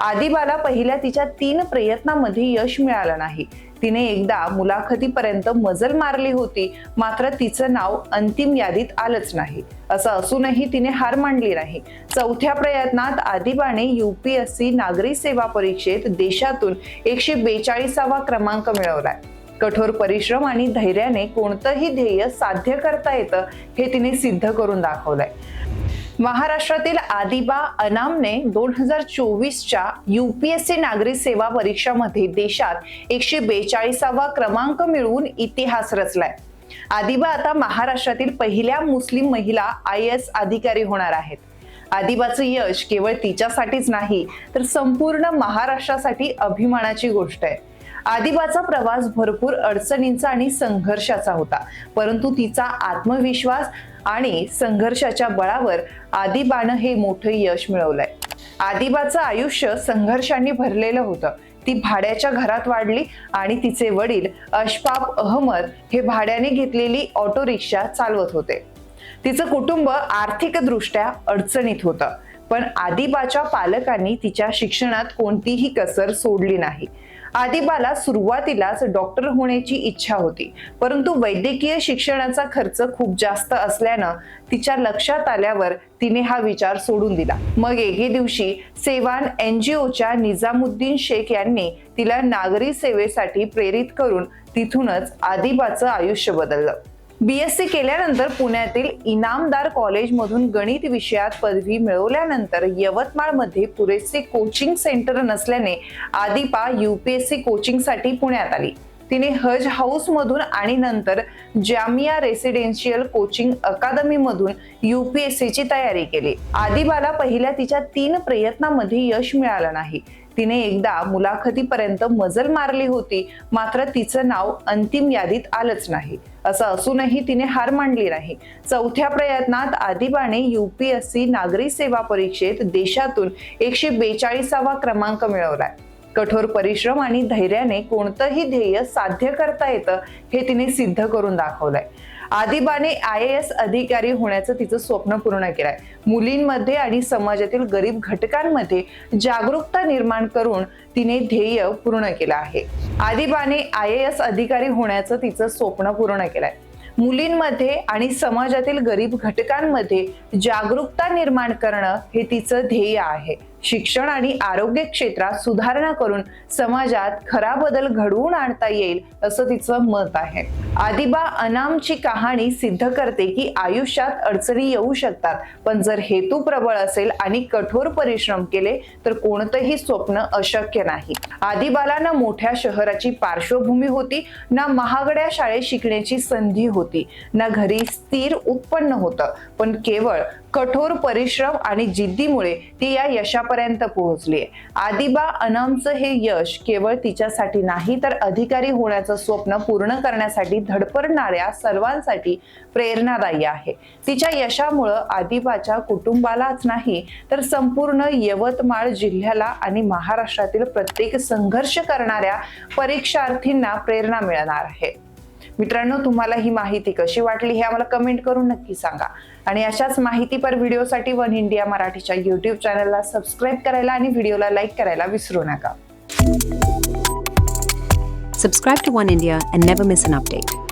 आदिबाला पहिल्या तिच्या तीन प्रयत्नामध्ये यश मिळालं नाही. तिने एकदा मुलाखतीपर्यंत मजल मारली होती मात्र तिचं नाव अंतिम यादीत आलंच नाही. असं असूनही तिने हार मांडली नाही. चौथ्या प्रयत्नात आदिबाने युपीएससी नागरी सेवा परीक्षेत देशातून एकशे बेचाळीसावा क्रमांक मिळवलाय. कठोर परिश्रम आणि धैर्याने कोणतंही ध्येय साध्य करता येतं हे तिने सिद्ध करून दाखवलंय. महाराष्ट्रातील आदिबा अनामने दोन हजार चोवीसच्या युपीएससी नागरी सेवा परीक्षामध्ये देशात एकशे बेचाळीसावा क्रमांक मिळवून इतिहास रचलाय. आदिबा आता महाराष्ट्रातील पहिल्या मुस्लिम महिला आय एस अधिकारी होणार आहेत. आदिबाचं यश केवळ तिच्यासाठीच नाही तर संपूर्ण महाराष्ट्रासाठी अभिमानाची गोष्ट आहे. आदिबाचा प्रवास भरपूर अडचणींचा आणि संघर्षाचा होता. परंतु तिचा आत्मविश्वास आणि संघर्षाच्या बळावर आदिबानं हे मोठं यश मिळवलंय. आदिबाचं आयुष्य संघर्षांनी भरलेलं होतं. ती भाड्याच्या घरात वाढली आणि तिचे वडील अशफाब अहमद हे भाड्याने घेतलेली ऑटो रिक्षा चालवत होते. तिचं कुटुंब आर्थिकदृष्ट्या अडचणीत होतं. पण आदिबाच्या पालकांनी तिच्या शिक्षणात कोणतीही कसर सोडली नाही. आदिबाला सुरुवातीलाच डॉक्टर होण्याची इच्छा होती. परंतु वैद्यकीय शिक्षणाचा खर्च खूप जास्त असल्यानं तिच्या लक्षात आल्यावर तिने हा विचार सोडून दिला. मग एके दिवशी सेवान एनजीओच्या निजामुद्दीन शेख यांनी तिला नागरी सेवेसाठी प्रेरित करून तिथूनच आदिबाचं आयुष्य बदललं. बीएससी केल्यानंतर पुण्यातील इनामदार कॉलेजमधून गणित विषयात पदवी मिळवल्यानंतर यवतमाळमध्ये पुरेसे कोचिंग सेंटर नसल्याने आदिपा युपीएससी कोचिंगसाठी पुण्यात आली. तिने हज हाऊस मधून आणि नंतर जामिया रेसिडेन्शियल कोचिंग अकादमी मधून युपीएससी ची तयारी केली. आदिबाला पहिल्या तिच्या तीन प्रयत्नामध्ये यश मिळालं नाही. तिने एकदा मुलाखतीपर्यंत मजल मारली होती मात्र तिचं नाव अंतिम यादीत आलंच नाही. असं असूनही तिने हार मांडली नाही. चौथ्या प्रयत्नात आदिबाने युपीएससी नागरी सेवा परीक्षेत देशातून एकशे बेचाळीसावा क्रमांक मिळवलाय. कठोर परिश्रम आणि धैर्याने कोणतंही ध्येय साध्य करता येतं हे तिने सिद्ध करून दाखवलंय. आदिबाने आय एस अधिकारी होण्याचं तिचं स्वप्न पूर्ण केलंय. मुलींमध्ये आणि समाजातील गरीब घटकांमध्ये जागरूकता निर्माण करून तिने ध्येय पूर्ण केलं आहे. आदिबाने आय एस अधिकारी होण्याचं तिचं स्वप्न पूर्ण केलंय. मुलींमध्ये आणि समाजातील गरीब घटकांमध्ये जागरूकता निर्माण करणं हे तिचं ध्येय आहे. शिक्षण आणि आरोग्य क्षेत्रात सुधारणा करून समाजात खरा बदल घडवून आणता येईल असं तिचं मत आहे. आदिबा अनामची कहाणी सिद्ध करते की आयुष्यात अडचणी येऊ शकतात पण जर हेतू प्रबळ असेल आणि कठोर परिश्रम केले तर कोणतंही स्वप्न अशक्य नाही. आदिबाला ना मोठ्या शहराची पार्श्वभूमी होती ना महागड्या शाळेत शिकण्याची संधी होती ना घरी स्थिर उत्पन्न होतं पण केवळ कठोर परिश्रम आणि जिद्दीमुळे ती या यशापर्यंत पोहोचली. आदिबा अनामचं हे यश केवळ तिच्यासाठी नाही तर अधिकारी होण्याचं स्वप्न पूर्ण करण्यासाठी धडपडणाऱ्या सर्वांसाठी प्रेरणादायी आहे. तिच्या यशामुळं आदिबाच्या कुटुंबालाच नाही तर संपूर्ण यवतमाळ जिल्ह्याला आणि महाराष्ट्रातील प्रत्येक संघर्ष करणाऱ्या परीक्षार्थींना प्रेरणा मिळणार आहे. मित्रांनो तुम्हाला ही माहिती कशी वाटली हे आम्हाला कमेंट करून नक्की सांगा. आणि अशाच माहितीपर व्हिडिओसाठी वन इंडिया मराठीच्या युट्यूब चॅनलला सबस्क्राईब करायला आणि व्हिडिओला लाईक करायला विसरू नका. Subscribe to one India and never miss an update